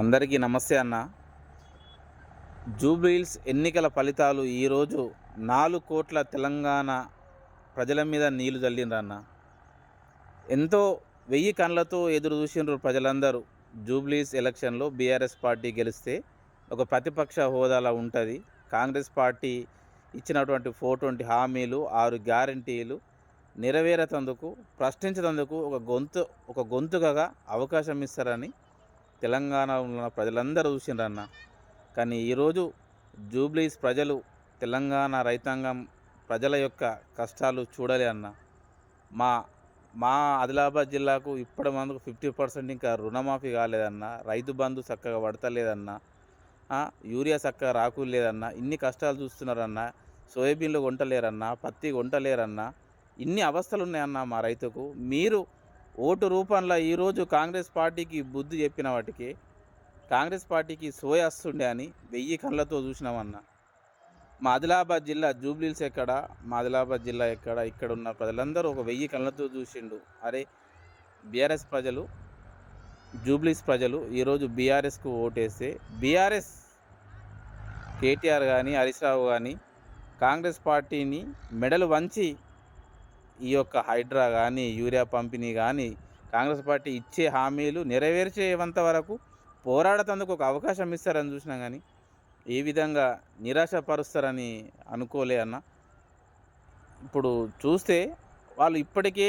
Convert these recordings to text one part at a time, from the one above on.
అందరికీ నమస్తే అన్న. జూబ్లీహిల్స్ ఎన్నికల ఫలితాలు ఈరోజు నాలుగు కోట్ల తెలంగాణ ప్రజల మీద నీళ్ళు చల్లిండ్రన్న ఎంతో వెయ్యి కళ్ళతో ఎదురు చూసిండ్రు ప్రజలందరూ. జూబ్లీస్ ఎలక్షన్లో బీఆర్ఎస్ పార్టీ గెలిస్తే ఒక ప్రతిపక్ష హోదాలా ఉంటుంది. కాంగ్రెస్ పార్టీ ఇచ్చినటువంటి ఫోర్ ట్వంటీ హామీలు ఆరు గ్యారంటీలు నెరవేరతందుకు ప్రశ్నించేందుకు ఒక గొంతు ఒక గొంతుకగా అవకాశం ఇస్తారని తెలంగాణలో ఉన్న ప్రజలందరూ చూసిండ్రన్న కానీ ఈరోజు జూబ్లీస్ ప్రజలు తెలంగాణ రైతాంగం ప్రజల యొక్క కష్టాలు చూడలే అన్న. మా మా ఆదిలాబాద్ జిల్లాకు ఇప్పటి మందుకు ఫిఫ్టీ పర్సెంట్ ఇంకా రుణమాఫీ కాలేదన్న రైతు బంధు చక్కగా పడతలేదన్న యూరియా చక్కగా రాకులేదన్న ఇన్ని కష్టాలు చూస్తున్నారన్న సోయాబీన్లు కొంటలేరన్న పత్తి కొంటలేరన్న ఇన్ని అవస్థలు ఉన్నాయన్న మా రైతుకు. మీరు ఓటు రూపంలో ఈరోజు కాంగ్రెస్ పార్టీకి బుద్ధి చెప్పిన వాటికి కాంగ్రెస్ పార్టీకి సోయ వస్తుండే అని వెయ్యి కళ్ళతో చూసినామన్న. మా ఆదిలాబాద్ జిల్లా జూబ్లీల్స్ ఎక్కడ మా ఆదిలాబాద్ జిల్లా ఎక్కడ ఇక్కడ ఉన్న ప్రజలందరూ ఒక వెయ్యి కళ్ళతో చూసిండు. అరే బీఆర్ఎస్ ప్రజలు జూబ్లీస్ ప్రజలు ఈరోజు బీఆర్ఎస్కు ఓటేస్తే బీఆర్ఎస్ కేటీఆర్ కానీ హరీష్ రావు కానీ కాంగ్రెస్ పార్టీని మెడలు వంచి ఈ యొక్క హైడ్రా కానీ యూరియా పంపిణీ కానీ కాంగ్రెస్ పార్టీ ఇచ్చే హామీలు నెరవేర్చేవంత వరకు పోరాడతందుకు ఒక అవకాశం ఇస్తారని చూసినా కానీ ఏ విధంగా నిరాశపరుస్తారని అనుకోలే అన్న. ఇప్పుడు చూస్తే వాళ్ళు ఇప్పటికే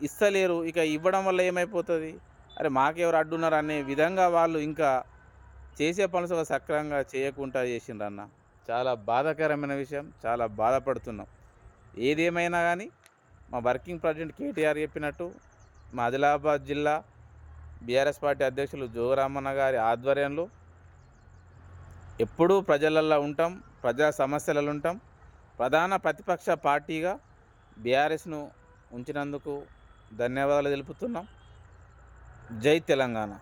ఇస్తలేరు ఇక ఇవ్వడం వల్ల ఏమైపోతుంది? అరే మాకెవరు అడ్డున్నారు అనే విధంగా వాళ్ళు ఇంకా చేసే పనులు సక్రమంగా చేయకుండా చేసిండ్రు అన్న చాలా బాధాకరమైన విషయం చాలా బాధపడుతున్నాం. ఏదేమైనా కానీ మా వర్కింగ్ ప్రెసిడెంట్ కేటీఆర్ చెప్పినట్టు మా ఆదిలాబాద్ జిల్లా బీఆర్ఎస్ పార్టీ అధ్యక్షులు జోగరామన్న గారి ఆధ్వర్యంలో ఎప్పుడూ ప్రజలల్లో ఉంటాం ప్రజా సమస్యలలో ఉంటాం. ప్రధాన ప్రతిపక్ష పార్టీగా బీఆర్ఎస్ను ఉంచినందుకు ధన్యవాదాలు తెలుపుతున్నాం. జై తెలంగాణ.